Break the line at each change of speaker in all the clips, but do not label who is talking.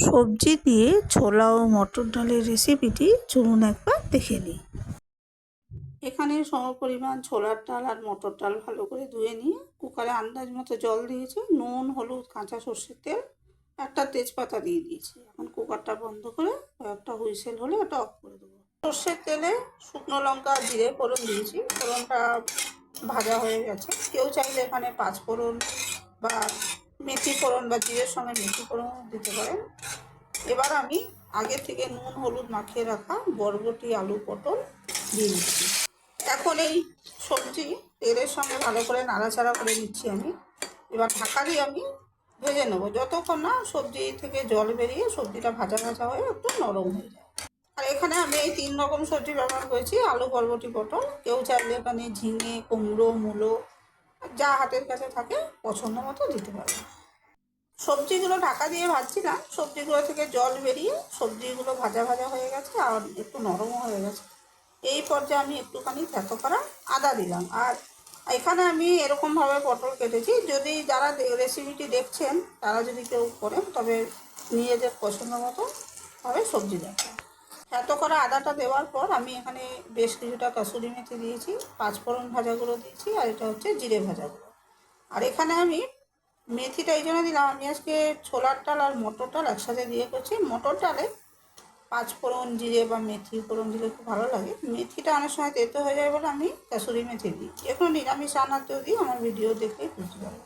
সবজি দিয়ে ছোলা ও মটর ডালের রেসিপিটি চলুন একবার দেখে নিই। এখানে সম পরিমাণ ছোলার ডাল আর মটর ডাল ভালো করে ধুয়ে নিয়ে কুকারে আন্দাজ মতো জল দিয়েছি, নুন, হলুদ, কাঁচা সর্ষের তেল, একটা তেজপাতা দিয়ে দিয়েছি। এখন কুকারটা বন্ধ করে একটা হুইসেল হলে ওটা অফ করে দেবো। সর্ষের তেলে শুকনো লঙ্কা, জিরে, ফোড়ন দিয়েছি। ফোড়নটা ভাজা হয়ে গেছে। কেউ চাইলে এখানে পাঁচ ফোড়ন বা মেথি ফোড়ন বা জিরের সঙ্গে মেথি ফোড়ন দিতে পারেন। এবার আমি আগে থেকে নুন, হলুদ মাখিয়ে রাখা বরবটি, আলু, পটল দিয়ে দিচ্ছি। এখন এই সবজি তেলের সঙ্গে ভালো করে নাড়াচাড়া করে নিচ্ছি আমি। এবার ঢাকা দিয়ে আমি ভেজে নেব। যতক্ষণ না সবজি থেকে জল বেরিয়ে সবজিটা ভাজা ভাজা হয়ে একটু নরম হয়ে যায়। আর এখানে আমি এই তিন রকম সবজি ব্যবহার করেছি, আলু, বরবটি, পটল। কেউ চাইলে এখানে ঝিঙে, কুমড়ো, মূলো যা হাতের কাছে থাকে, পছন্দ মতো দিতে পারবে। সবজিগুলো ঢাকা দিয়ে ভাজছিলাম সবজিগুলো থেকে জল বেরিয়ে সবজিগুলো ভাজা ভাজা হয়ে গেছে আর একটু নরমও হয়ে গেছে। এই পর্যায়ে আমি একটুখানি থেতো করা আদা দিলাম। আর এখানে আমি এরকমভাবে পটল কেটেছি। যদি যারা রেসিপিটি দেখছেন, তারা যদি কেউ করেন, তবে নিজেদের পছন্দ মতো ভাবে সবজি দেখেন। এত করা আদাটা দেওয়ার পর আমি এখানে বেশ কিছুটা কাসুরি মেথি দিয়েছি, পাঁচফোড়ন ভাজাগুলো দিয়েছি, আর এটা হচ্ছে জিরে ভাজাগুলো। আর এখানে আমি মেথিটা এই জন্য দিলাম, আমি আজকে ছোলার ডাল আর মটর ডাল একসাথে দিয়ে করছি। মটর ডালে পাঁচ ফোড়ন জিরে বা মেথি, ফোড়ন দিলে খুব ভালো লাগে। মেথিটা অনেক সময় তেতো হয়ে যায় বলে আমি কাসুরি মেথি দিই। কোনো নিরামিষ রান্নাতেও দিই, আমার ভিডিও দেখে বুঝতে পারব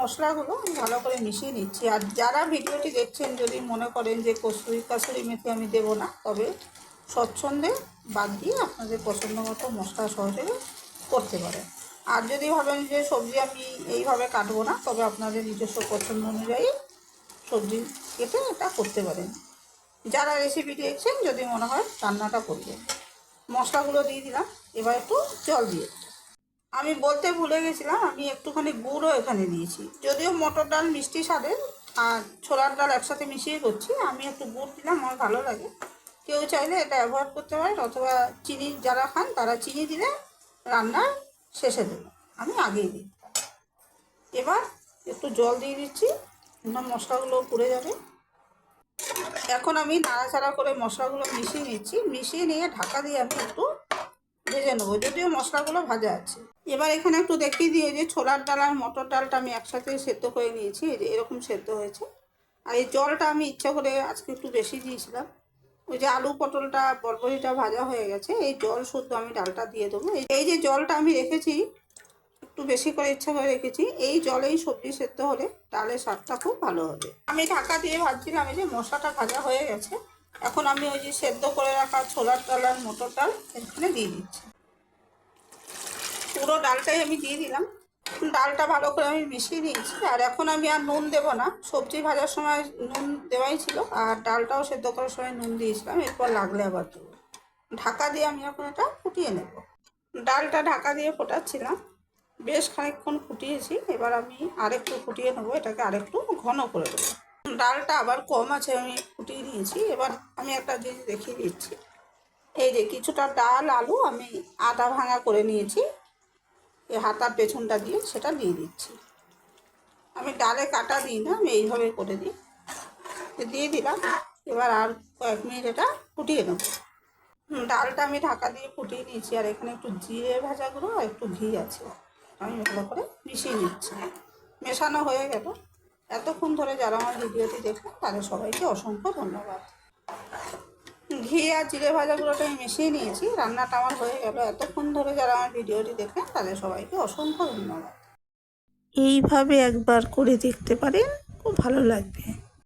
মশলাগুলো আমি ভালো করে মিশিয়ে নিচ্ছি। আর যারা ভিডিওটি দেখছেন, যদি মনে করেন যে কসুরি কাসুরি মেথি আমি দেবো না, তবে স্বচ্ছন্দে বাদ দিয়ে আপনাদের পছন্দ মতো মশলা সহজে করতে পারেন। আর যদি ভাবেন যে সবজি আমি এইভাবে কাটবো না, তবে আপনাদের নিজস্ব পছন্দ অনুযায়ী সবজি কেটে এটা করতে পারেন। যারা রেসিপি দেখছেন যদি মনে হয় রান্নাটা করবেন। মশলাগুলো দিয়ে দিলাম, এবার একটু জল দিয়ে। আমি বলতে ভুলে গেছিলাম, আমি একটুখানি গুড়ও এখানে দিয়েছি যদিও মটর ডাল মিষ্টি স্বাদের, আর ছোলার ডাল একসাথে মিশিয়ে করছি, আমি একটু গুড় দিলাম, আমার ভালো লাগে। কেউ চাইলে এটা অ্যাভয়েড করতে পারেন, অথবা চিনি যারা খান, তারা চিনি দিলে রান্না শেষে দেবো। আমি আগেই দিই। এবার একটু জল দিয়ে দিচ্ছি মশলাগুলো পুড়ে যাবে। এখন আমি নাড়াচাড়া করে মশলাগুলো মিশিয়ে নিচ্ছি। মিশিয়ে নিয়ে ঢাকা দিয়ে আমি একটু ভেজে নেব, যদিও মশলাগুলো ভাজা আছে। এবার এখানে একটু দেখিয়ে দিয়ে যে ছোলার ডাল আর মটর ডালটা আমি একসাথে সেদ্ধ করে নিয়েছি, এই যে এরকম সেদ্ধ হয়েছে। আর এই জলটা আমি ইচ্ছা করে আজকে একটু বেশি দিয়েছিলাম। ওই যে আলু পটলটা বরবরিটা ভাজা হয়ে গেছে, এই জল শুদ্ধ আমি ডালটা দিয়ে দেবো। এই যে জলটা আমি রেখেছি, একটু বেশি করে ইচ্ছা করে রেখেছি, এই জলেই সবজি সেদ্ধ হলে ডালের স্বাদটা খুব ভালো হবে। আমি ঢাকা দিয়ে ভাজছিলাম, এই যে মশলাটা ভাজা হয়ে গেছে। এখন আমি ওই যে সেদ্ধ করে রাখা ছোলার ডাল আর মটর ডাল এখানে দিয়ে দিচ্ছি। পুরো ডালটাই আমি দিয়ে দিলাম। ডালটা ভালো করে আমি মিশিয়ে নিয়েছি। আর এখন আমি আর নুন দেবো না। সবজি ভাজার সময় নুন দেওয়াই ছিল। আর ডালটাও সেদ্ধ করার সময় নুন দিয়েছিলাম। এরপর লাগলে আবার দেবো। ঢাকা দিয়ে আমি এখন এটা ফুটিয়ে নেব। ডালটা ঢাকা দিয়ে ফোটাচ্ছিলাম। বেশ খানিকক্ষণ ফুটিয়েছি। এবার আমি আরেকটু ফুটিয়ে নেব। এটাকে আরেকটু ঘন করে দেবো। ডালটা আবার কম আছে, আমি ফুটিয়ে নিয়েছি। এবার আমি একটা জিনিস দেখিয়ে দিচ্ছি। এই যে কিছুটা ডাল, আলু আমি আটা ভাঙা করে নিয়েছি। এই হাতার পেছনটা দিয়ে সেটা দিয়ে দিচ্ছি। আমি ডালে কাটা দিই না, আমি এইভাবে করে দিই। দিয়ে দিলাম, এবার আর কয়েক মিনিট এটা ফুটিয়ে নেব। ডালটা আমি ঢাকা দিয়ে ফুটিয়ে নিয়েছি, আর এখানে একটু জিরে ভাজা গুঁড়ো আর একটু ঘি আছে। আমি ভালো করে মিশিয়ে নিচ্ছি। মেশানো হয়ে গেল। এতক্ষণ ধরে যারা আমার ভিডিওটি দেখুন তাদের সবাইকে অসংখ্য ধন্যবাদ। ঘি আর জিরে ভাজাগুলোটা আমি মিশিয়ে নিয়েছি, রান্নাটা আমার হয়ে গেল। এতক্ষণ ধরে যারা আমার ভিডিওটি দেখেন তাদের সবাইকে অসংখ্য ধন্যবাদ। এইভাবে একবার করে দেখতে পারেন, খুব ভালো লাগবে।